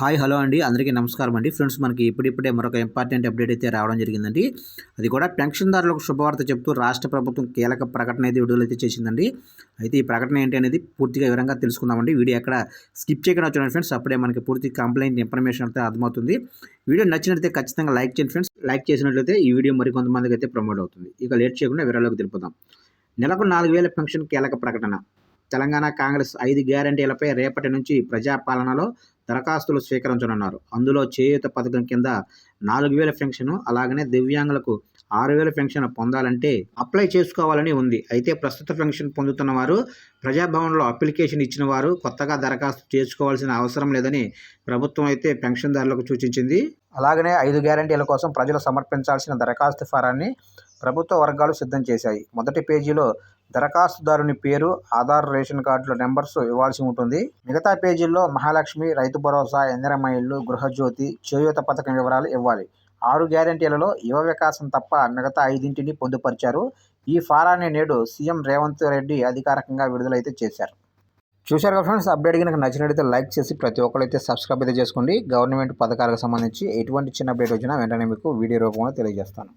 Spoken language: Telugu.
హాయ్ హలో అండి. అందరికీ నమస్కారం అండి. ఫ్రెండ్స్ మనకి ఇప్పుడిప్పుడే మరొక ఇంపార్టెంట్ అప్డేట్ అయితే రావడం జరిగిందండి. అది కూడా పెన్షన్దారులకు శుభవార్త చెప్తూ రాష్ట్ర ప్రభుత్వం కీలక ప్రకటన అయితే విడుదలైతే చేసిందండి. అయితే ఈ ప్రకటన ఏంటి అనేది పూర్తిగా వివరంగా తెలుసుకుందామండి. వీడియో ఎక్కడ స్కిప్ చేయకుండా వచ్చిన ఫ్రెండ్స్. అప్పుడే మనకి పూర్తి కంప్లైంట్ ఇన్ఫర్మేషన్ అయితే అర్థమవుతుంది. వీడియో నచ్చినట్లయితే ఖచ్చితంగా లైక్ చేయండి ఫ్రెండ్స్. లైక్ చేసినట్లయితే ఈ వీడియో మరి కొంతమందికి అయితే ప్రమోట్ అవుతుంది. ఇక లేట్ చేయకుండా వివరాలకు తెలుపుదాం నెలకు నాలుగు వేల పెన్షన్ కీలక ప్రకటన. తెలంగాణ కాంగ్రెస్ ఐదు గ్యారంటీలపై రేపటి నుంచి ప్రజాపాలనలో దరఖాస్తులు స్వీకరించనున్నారు. అందులో చేయూత పథకం కింద నాలుగు వేల పెన్షన్ అలాగనే దివ్యాంగులకు ఆరు వేల పెన్షన్ పొందాలంటే అప్లై చేసుకోవాలని ఉంది. అయితే ప్రస్తుత పెన్షన్ పొందుతున్న వారు ప్రజాభవన్లో అప్లికేషన్ ఇచ్చిన వారు కొత్తగా దరఖాస్తు చేసుకోవాల్సిన అవసరం లేదని ప్రభుత్వం అయితే పెన్షన్దారులకు సూచించింది. అలాగనే ఐదు గ్యారంటీల కోసం ప్రజలు సమర్పించాల్సిన దరఖాస్తు ఫారాన్ని ప్రభుత్వ వర్గాలు సిద్ధం చేశాయి. మొదటి పేజీలో దరఖాస్తుదారుని పేరు ఆధార్ రేషన్ కార్డుల నెంబర్స్ ఇవ్వాల్సి ఉంటుంది. మిగతా పేజీల్లో మహాలక్ష్మి రైతు భరోసా ఇందిరమ్మ ఇల్లు గృహజ్యోతి చేయూత పథకం వివరాలు ఇవ్వాలి. ఆరు గ్యారంటీలలో యువ వికాసం తప్ప మిగతా ఐదింటిని పొందుపరిచారు. ఈ ఫారాన్ని నేడు సీఎం రేవంత్ రెడ్డి అధికారికంగా విడుదలైతే చేశారు. చూశారు కదా ఫ్రెండ్స్ అప్డేట్ కనుక నచ్చినట్లయితే లైక్ చేసి ప్రతి ఒక్కరైతే సబ్స్క్రైబ్ అయితే చేసుకోండి. గవర్నమెంట్ పథకాలకు సంబంధించి ఎటువంటి చిన్న అప్డేట్ వచ్చినా వెంటనే మీకు వీడియో రూపంలో తెలియజేస్తాను.